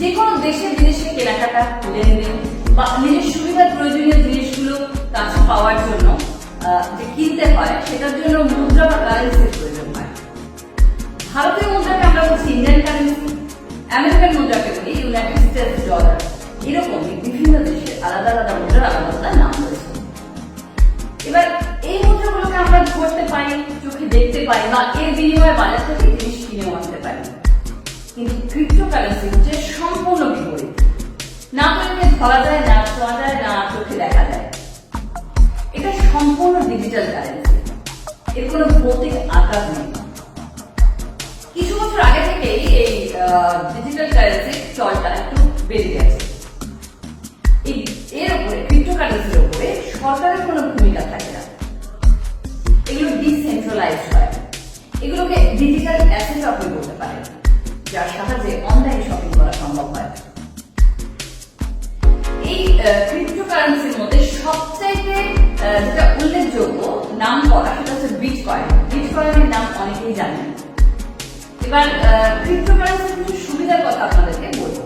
যে কোনো দেশের বিদেশে কেনাকাটা লেনদেন বা নিজের সুবিধার প্রয়োজনীয় জিনিসগুলো কাছে পাওয়ার জন্য যে কিনতে হয়, সেটার জন্য মুদ্রা বা কারেন্সির প্রয়োজন হয়। ভারতীয় মুদ্রাকে আমরা বলছি ইন্ডিয়ান কারেন্সি আমেরিকান মুদ্রাকে বলি ইউনাইটেড স্টেটস ডলার এরকমই বিভিন্ন দেশে আলাদা আলাদা মুদ্রার আলাদা আলাদা নাম রয়েছে। এবার এই মুদ্রাগুলোকে আমরা ধরতে পাই চোখে দেখতে পাই বা এর বিনিময়ে বাজার থেকে জিনিস কিনেও আনতে পারি। কিন্তু ক্রিপ্টোকারেন্সি হচ্ছে না করে ধরা যায় না ছোঁয়া যায় না চোখে দেখা যায়। এটা সম্পূর্ণ ডিজিটাল কারেন্সি এর কোনো ভৌতিক আকার নেই। কিছু বছর আগে থেকেই এই ডিজিটাল কারেন্সির চলটা একটু বেড়ে গেছে। এর উপরে ক্রিপ্টোকারেন্সির উপরে সরকারের কোনো ভূমিকা থাকে না। এগুলো ডিসেন্ট্রালাইজ হয়। এগুলোকে ডিজিটাল অ্যাসেট আপনি বলতে পারেন। ক্রিপ্টোকারেন্সির মধ্যে সবচাইতে যেটা উল্লেখযোগ্য নাম করা সেটা হচ্ছে বিটকয়েন বিটকয়েনের নাম অনেকেই জানেন। এবার ক্রিপ্টোকারেন্সির কিছু সুবিধার কথা আপনাদেরকে বলব।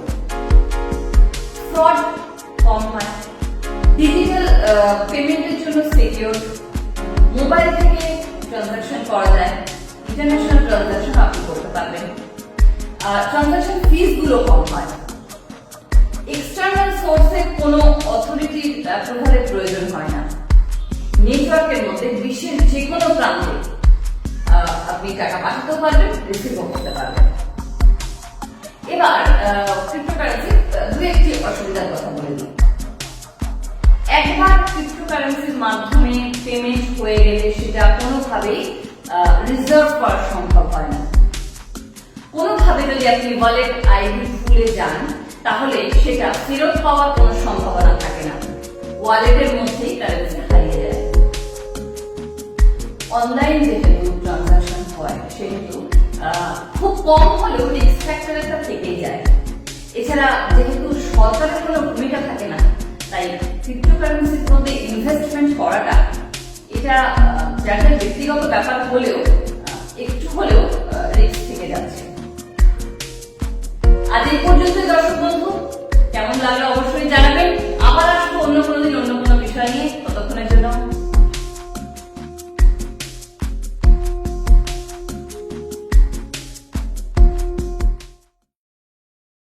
ফ্রড কম হয় ডিজিটাল পেমেন্টের জন্য সিকিউর মোবাইল থেকে ট্রানজাকশন করা যায়। ইন্টারন্যাশনাল ট্রানজাকশন আপনি করতে পারবেন। ট্রানজাকশন ফিসগুলো কম হয়। এক্সটার্নাল সোর্সে কোনো অথরিটির অ্যাপ্রুভালের প্রয়োজন হয় না। নেটওয়ার্কের মধ্যে বিশ্বের যে কোনো প্রান্তে আপনি টাকা পাঠাতেও পারবেন রিসিভও করতে পারবেন। এবার ক্রিপ্টোকারেন্সি দু একটি অসুবিধার কথা বলে দিই। একবার ক্রিপ্টোকারেন্সির মাধ্যমে পেমেন্ট হয়ে গেলে সেটা কোনোভাবেই রিজার্ভ করা সম্ভব হয় না। কোনোভাবে যদি আপনি ওয়ালেট আইডি ভুলে যান তাহলে সেটা ফেরত পাওয়ার কোনো সম্ভাবনা থাকে না। ওয়ালেটের মধ্যেই কারেন্সি হারিয়ে যায়। অনলাইন যেহেতু ট্রানজাকশন হয়, সেহেতু খুব কম হলেও রিস্ক ফ্যাক্টর একটা থেকেই যায়। এছাড়া যেহেতু সরকারের কোনো ভূমিকা থাকে না, তাই ক্রিপ্টোকারেন্সির মধ্যে ইনভেস্টমেন্ট করাটা, এটা যাদের ব্যক্তিগত ব্যাপার হলেও একটু হলেও